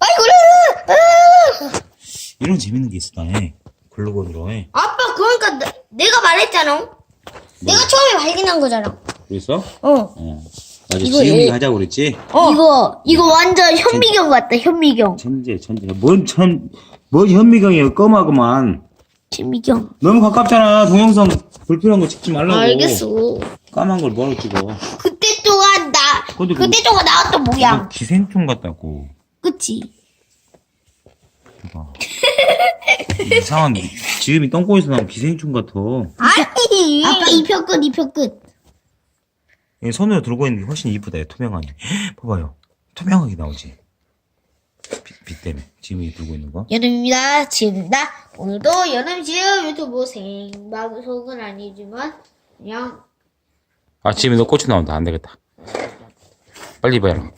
아이고, 이런 재밌는 게. 글로건으로 해. 아빠, 그러니까 나- 내가 말했잖아. 내가 처음에 발견한 거잖아. 그랬어? 어. 어. 맞아, 이거 지은이 얘- 하자고 그랬지? 이거, 이거 완전 현미경 같다, 현미경. 천재, 천재. 뭔 천, 뭔 현미경이야, 껌하구만. 현미경. 너무 가깝잖아. 동영상 불필요한 거 찍지 말라고. 알겠어. 까만 걸 뭐하러 찍어. 나, 근데 그- 그때 동안 나왔던 모양. 기생충 같다고. 그치? 이상한, 지금이 똥꼬에서 나온 기생충 같아. 아니! 아빠 이표 끝, 이표 끝. 이 손으로 들고 있는 게 훨씬 이쁘다, 얘, 투명하니. 봐봐요. 투명하게 나오지. 빛, 빛 때문에. 지금이 들고 있는 거. 여름입니다. 지금입니다. 오늘도 여름 지음 유튜브 생방송은 아니지만, 그냥, 아, 지금이 너 꽃이 나온다. 안 되겠다. 빨리 입어라.